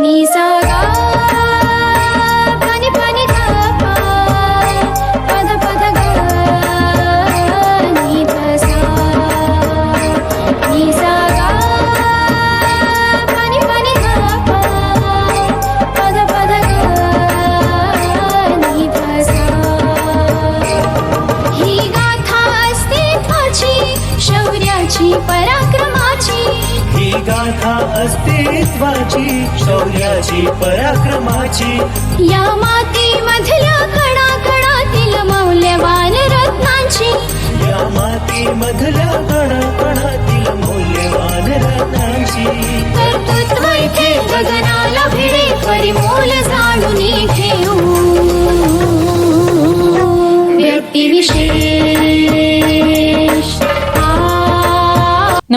नि सा गाथा अस्तित्वाची शौर्याची पराक्रमाची. या मातीमधल्या कणा कणातील मौल्यवान रत्नांची. या माती मधल्या कणाकणातील मौल्यवान रत्नांची. कर्तृत्व इथे गगनाला भिडे परिमोल जाणून घेऊ. व्यक्तिविशेष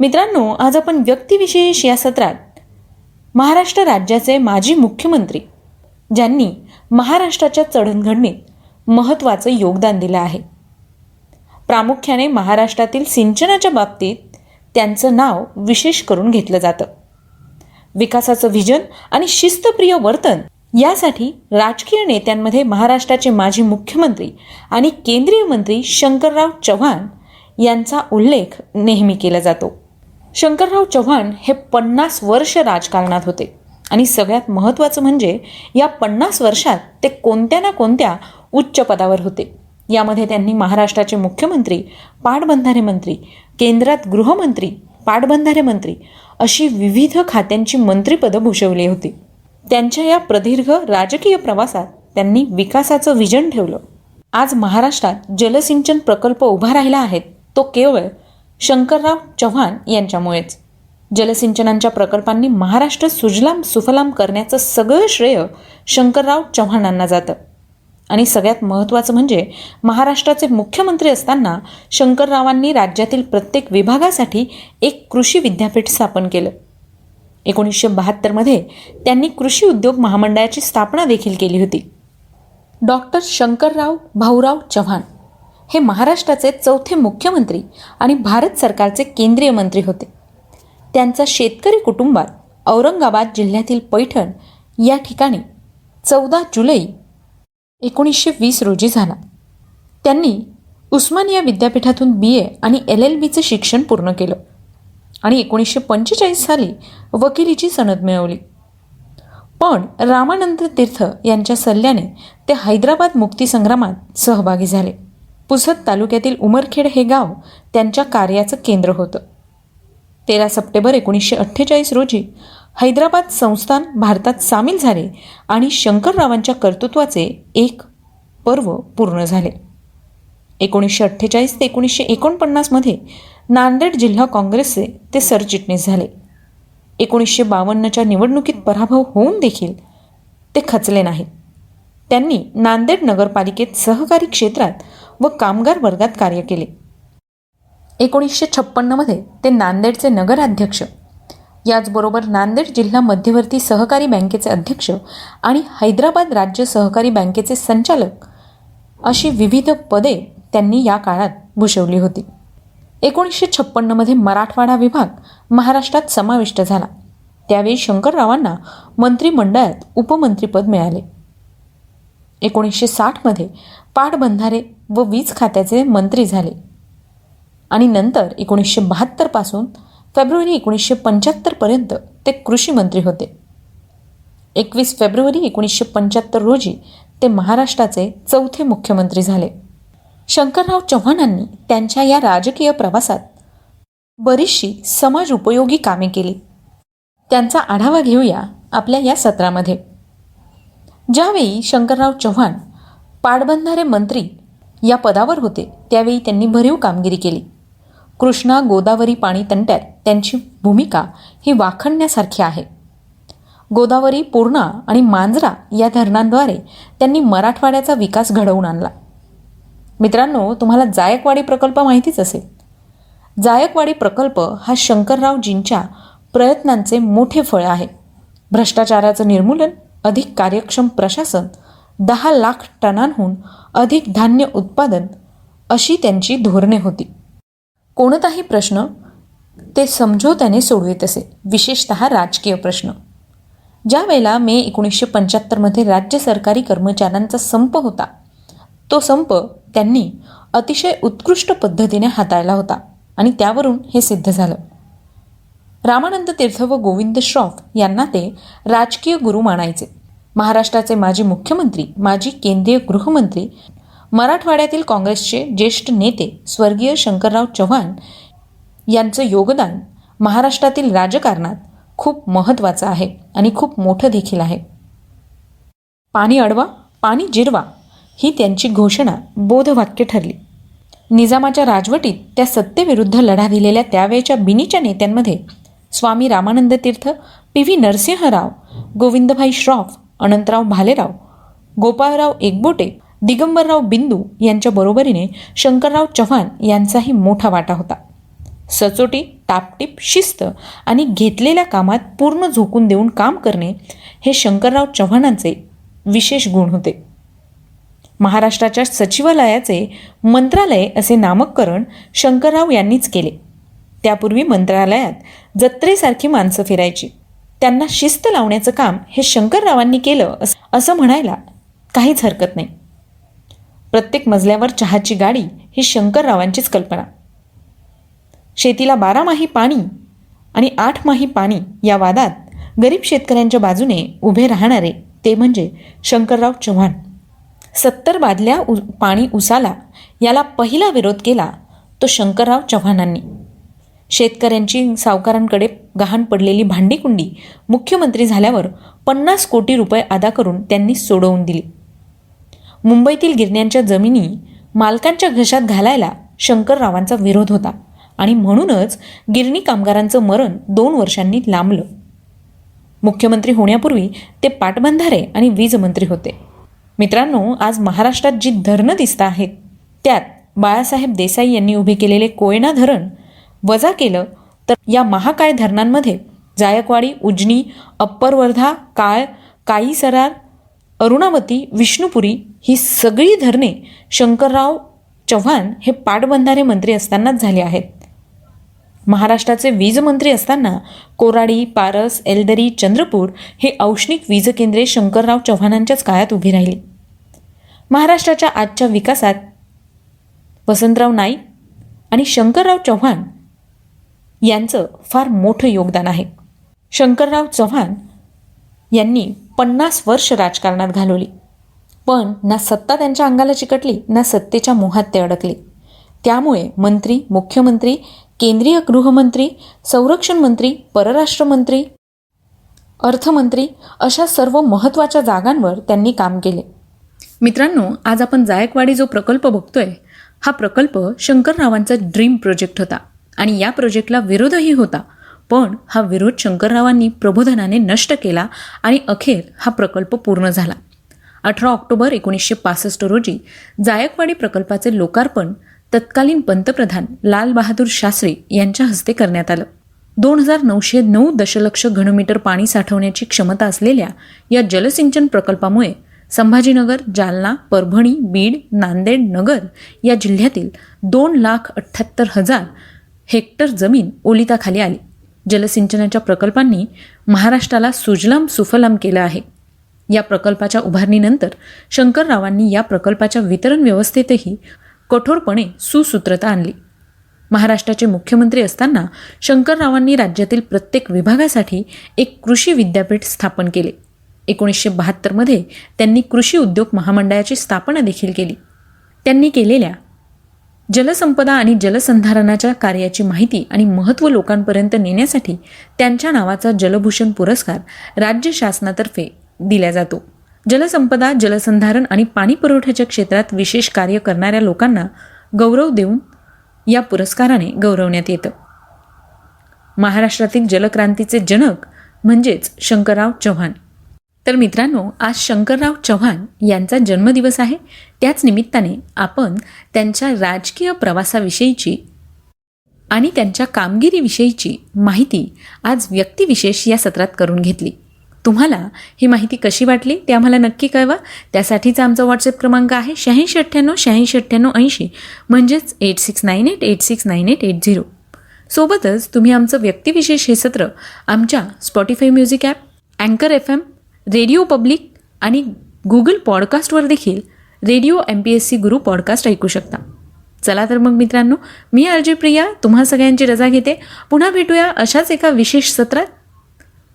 मित्रांनो आज आपण व्यक्तिविशेष या सत्रात महाराष्ट्र राज्याचे माजी मुख्यमंत्री ज्यांनी महाराष्ट्राच्या चढणघडणीत महत्त्वाचं योगदान दिलं आहे. प्रामुख्याने महाराष्ट्रातील सिंचनाच्या बाबतीत त्यांचं नाव विशेष करून घेतलं जातं. विकासाचं व्हिजन आणि शिस्तप्रिय वर्तन यासाठी राजकीय नेत्यांमध्ये महाराष्ट्राचे माजी मुख्यमंत्री आणि केंद्रीय मंत्री शंकरराव चव्हाण यांचा उल्लेख नेहमी केला जातो. शंकरराव चव्हाण हे पन्नास वर्ष राजकारणात होते. आणि सगळ्यात महत्त्वाचं म्हणजे या पन्नास वर्षात ते कोणत्या ना कोणत्या उच्च पदावर होते. यामध्ये त्यांनी महाराष्ट्राचे मुख्यमंत्री पाटबंधारे मंत्री केंद्रात गृहमंत्री पाटबंधारे मंत्री अशी विविध खात्यांची मंत्रिपदं भूषवली होती. त्यांच्या या प्रदीर्घ राजकीय प्रवासात त्यांनी विकासाचं विजन ठेवलं. आज महाराष्ट्रात जलसिंचन प्रकल्प उभा राहिला आहे. तो केवळ शंकरराव चव्हाण यांच्यामुळेच. जलसिंचनांच्या प्रकल्पांनी महाराष्ट्र सुजलाम सुफलाम करण्याचं सगळं श्रेय शंकरराव चव्हाणांना जातं. आणि सगळ्यात महत्त्वाचं म्हणजे महाराष्ट्राचे मुख्यमंत्री असताना शंकररावांनी राज्यातील प्रत्येक विभागासाठी एक कृषी विद्यापीठ स्थापन केलं. एकोणीसशे बहात्तरमध्ये त्यांनी कृषी उद्योग महामंडळाची स्थापना देखील केली होती. डॉक्टर शंकरराव भाऊराव चव्हाण हे महाराष्ट्राचे चौथे मुख्यमंत्री आणि भारत सरकारचे केंद्रीय मंत्री होते. त्यांचा शेतकरी कुटुंबात औरंगाबाद जिल्ह्यातील पैठण या ठिकाणी चौदा जुलै एकोणीसशे वीस रोजी झाला. त्यांनी उस्मानिया विद्यापीठातून बी ए आणि एल एल बीचं शिक्षण पूर्ण केलं आणि एकोणीसशे पंचेचाळीस साली वकिलीची सनद मिळवली. पण रामानंद तीर्थ यांच्या सल्ल्याने ते हैदराबाद मुक्तीसंग्रामात सहभागी झाले. पुसद तालुक्यातील उमरखेड हे गाव त्यांच्या कार्याचं केंद्र होतं. तेरा सप्टेंबर एकोणीसशे अठ्ठेचाळीस रोजी हैदराबाद संस्थान भारतात सामील झाले आणि शंकररावांच्या कर्तृत्वाचे एक पर्व पूर्ण झाले. एकोणीसशे अठ्ठेचाळीस ते एकोणीसशे एकोणपन्नासमध्ये नांदेड जिल्हा काँग्रेसचे ते सरचिटणीस झाले. एकोणीसशे बावन्नच्या निवडणुकीत पराभव होऊन देखील ते खचले नाहीत. त्यांनी नांदेड नगरपालिकेत सहकारी क्षेत्रात व कामगार वर्गात कार्य केले. एकोणीसशे छप्पन्नमध्ये ते नांदेडचे नगराध्यक्ष. याचबरोबर नांदेड जिल्हा मध्यवर्ती सहकारी बँकेचे अध्यक्ष आणि हैदराबाद राज्य सहकारी बँकेचे संचालक अशी विविध पदे त्यांनी या काळात भूषवली होती. एकोणीसशे छप्पन्नमध्ये मराठवाडा विभाग महाराष्ट्रात समाविष्ट झाला. त्यावेळी शंकररावांना मंत्रिमंडळात उपमंत्रीपद मिळाले. एकोणीसशे साठमध्ये पाटबंधारे व वीज खात्याचे मंत्री झाले. आणि नंतर एकोणीसशे बहात्तरपासून फेब्रुवारी एकोणीसशे पंच्याहत्तरपर्यंत ते कृषी मंत्री होते. एकवीस फेब्रुवारी एकोणीसशे पंच्याहत्तर रोजी ते महाराष्ट्राचे चौथे मुख्यमंत्री झाले. शंकरराव चव्हाणांनी त्यांच्या या राजकीय प्रवासात बरीचशी समाज उपयोगी कामे केली. त्यांचा आढावा घेऊया आपल्या या सत्रामध्ये. ज्यावेळी शंकरराव चव्हाण पाटबंधारे मंत्री या पदावर होते. त्यावेळी त्यांनी भरीव कामगिरी केली. कृष्णा गोदावरी पाणी तंट्यात त्यांची भूमिका ही वाखणण्यासारखी आहे. गोदावरी पूर्णा आणि मांजरा या धरणांद्वारे त्यांनी मराठवाड्याचा विकास घडवून आणला. मित्रांनो तुम्हाला जायकवाडी प्रकल्प माहितीच असेल. जायकवाडी प्रकल्प हा शंकररावजींच्या प्रयत्नांचे मोठे फळ आहे. भ्रष्टाचाराचं निर्मूलन अधिक कार्यक्षम प्रशासन दहा लाख टनांहून अधिक धान्य उत्पादन अशी त्यांची धोरणे होती. कोणताही प्रश्न ते समझोत्याने सोडवित असे विशेषतः राजकीय प्रश्न. ज्या वेळेला मे एकोणीसशे पंच्याहत्तरमध्ये राज्य सरकारी कर्मचाऱ्यांचा संप होता तो संप त्यांनी अतिशय उत्कृष्ट पद्धतीने हाताळला होता आणि त्यावरून हे सिद्ध झालं. रामानंद तीर्थ व गोविंद श्रॉफ यांना ते राजकीय गुरु मानायचे. महाराष्ट्राचे माजी मुख्यमंत्री माजी केंद्रीय गृहमंत्री मराठवाड्यातील काँग्रेसचे ज्येष्ठ नेते स्वर्गीय शंकरराव चव्हाण यांचं योगदान महाराष्ट्रातील राजकारणात खूप महत्त्वाचं आहे आणि खूप मोठं देखील आहे. पाणी अडवा पाणी जिरवा ही त्यांची घोषणा बोधवाक्य ठरली. निजामाच्या राजवटीत त्या सत्तेविरुद्ध लढा दिलेल्या त्यावेळच्या बिनीच्या नेत्यांमध्ये स्वामी रामानंद तीर्थ पी व्ही नरसिंहराव गोविंदभाई श्रॉफ अनंतराव भालेराव गोपाळराव एकबोटे दिगंबरराव बिंदू यांच्या बरोबरीने शंकरराव चव्हाण यांचाही मोठा वाटा होता. सचोटी टापटीप शिस्त आणि घेतलेल्या कामात पूर्ण झोकून देऊन काम करणे हे शंकरराव चव्हाणांचे विशेष गुण होते. महाराष्ट्राच्या सचिवालयाचे मंत्रालय असे नामकरण शंकरराव यांनीच केले. त्यापूर्वी मंत्रालयात जत्रेसारखी माणसं फिरायची. त्यांना शिस्त लावण्याचं काम हे शंकररावांनी केलं असं असं म्हणायला काहीच हरकत नाही. प्रत्येक मजल्यावर चहाची गाडी ही शंकररावांचीच कल्पना. शेतीला बारामाही पाणी आणि आठ माही पाणी या वादात गरीब शेतकऱ्यांच्या बाजूने उभे राहणारे ते म्हणजे शंकरराव चव्हाण. सत्तर बादल्या उ पाणी उसाला याला पहिला विरोध केला तो शंकरराव चव्हाणांनी. शेतकऱ्यांची सावकारांकडे गहाण पडलेली भांडीकुंडी मुख्यमंत्री झाल्यावर पन्नास कोटी रुपये अदा करून त्यांनी सोडवून दिली. मुंबईतील गिरण्यांच्या जमिनी मालकांच्या घशात घालायला शंकररावांचा विरोध होता आणि म्हणूनच गिरणी कामगारांचं मरण दोन वर्षांनी लांबलं. मुख्यमंत्री होण्यापूर्वी ते पाटबंधारे आणि वीज मंत्री होते. मित्रांनो आज महाराष्ट्रात जी धरणं दिसत आहेत त्यात बाळासाहेब देसाई यांनी उभे केलेले कोयना धरण वजा केलं तर या महाकाय धरणांमध्ये जायकवाडी उजनी अप्पर वर्धा काळ काई सरार अरुणावती विष्णुपुरी ही सगळी धरणे शंकरराव चव्हाण हे पाटबंधारे मंत्री असतानाच झाले आहेत. महाराष्ट्राचे वीज मंत्री असताना कोराडी पारस एलदरी चंद्रपूर हे औष्णिक वीज केंद्रे शंकरराव चव्हाणांच्याच काळात उभी राहिली. महाराष्ट्राच्या आजच्या विकासात वसंतराव नाईक आणि शंकरराव चव्हाण यांचं फार मोठं योगदान आहे. शंकरराव चव्हाण यांनी पन्नास वर्ष राजकारणात घालवली. पण ना सत्ता त्यांच्या अंगाला चिकटली ना सत्तेच्या मोहात ते अडकले. त्यामुळे मंत्री मुख्यमंत्री केंद्रीय गृहमंत्री संरक्षण मंत्री परराष्ट्र मंत्री अर्थमंत्री अशा सर्व महत्त्वाच्या जागांवर त्यांनी काम केले. मित्रांनो आज आपण जायकवाडी जो प्रकल्प बघतोय हा प्रकल्प शंकररावांचा ड्रीम प्रोजेक्ट होता. आणि या प्रोजेक्टला विरोधही होता. पण हा विरोध शंकररावांनी प्रबोधनाने नष्ट केला आणि अखेर हा प्रकल्प पूर्ण झाला. अठरा ऑक्टोबर एकोणीसशे पासष्ट रोजी जायकवाडी प्रकल्पाचे लोकार्पण तत्कालीन पंतप्रधान लालबहादूर शास्त्री यांच्या हस्ते करण्यात आलं. दोन हजार नऊशे नऊ दशलक्ष घनमीटर पाणी साठवण्याची क्षमता असलेल्या या जलसिंचन प्रकल्पामुळे संभाजीनगर जालना परभणी बीड नांदेड नगर या जिल्ह्यातील दोन लाख अठ्ठ्याहत्तर हजार हेक्टर जमीन ओलिताखाली आली. जलसिंचनाच्या प्रकल्पांनी महाराष्ट्राला सुजलाम सुफलाम केलं आहे. या प्रकल्पाच्या उभारणीनंतर शंकररावांनी या प्रकल्पाच्या वितरण व्यवस्थेतही कठोरपणे सुसूत्रता आणली. महाराष्ट्राचे मुख्यमंत्री असताना शंकररावांनी राज्यातील प्रत्येक विभागासाठी एक कृषी विद्यापीठ स्थापन केले. एकोणीसशे बहात्तरमध्ये त्यांनी कृषी उद्योग महामंडळाची स्थापना देखील केली. त्यांनी केलेल्या जलसंपदा आणि जलसंधारणाच्या कार्याची माहिती आणि महत्त्व लोकांपर्यंत नेण्यासाठी त्यांच्या नावाचा जलभूषण पुरस्कार राज्य शासनातर्फे दिला जातो. जलसंपदा जलसंधारण आणि पाणी पुरवठ्याच्या क्षेत्रात विशेष कार्य करणाऱ्या लोकांना गौरव देऊन या पुरस्काराने गौरवण्यात येतं. महाराष्ट्रातील जलक्रांतीचे जनक म्हणजेच शंकरराव चव्हाण. तर मित्रांनो आज शंकरराव चव्हाण यांचा जन्मदिवस आहे. त्याच निमित्ताने आपण त्यांच्या राजकीय प्रवासाविषयीची आणि त्यांच्या कामगिरीविषयीची माहिती आज व्यक्तिविशेष या सत्रात करून घेतली. तुम्हाला ही माहिती कशी वाटली ते आम्हाला नक्की कळवा. त्यासाठीचा आमचा व्हॉट्सअप क्रमांक आहे शहाऐंशी अठ्ठ्याण्णव शहाऐंशी अठ्ठ्याण्णव ऐंशी. म्हणजेच eight six nine eight eight six nine eight eight zero सोबतच तुम्ही आमचं व्यक्तिविशेष हे सत्र आमच्या स्पॉटीफाय म्युझिक ॲप अँकर एफ एम रेडिओ पब्लिक आणि गुगल पॉडकास्टवर देखील radio M P S C Guru podcast ऐकू शकता. चला तर मग मित्रांनो मी अर्जय प्रिया तुम्हा सगळ्यांची रजा घेते. पुन्हा भेटूया अशाच एका विशेष सत्रात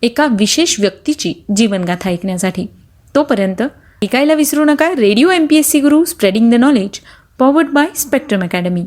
एका विशेष व्यक्तीची जीवनगाथा ऐकण्यासाठी. तोपर्यंत ऐकायला विसरू नका radio M P S C Guru spreading the knowledge powered by Spectrum academy.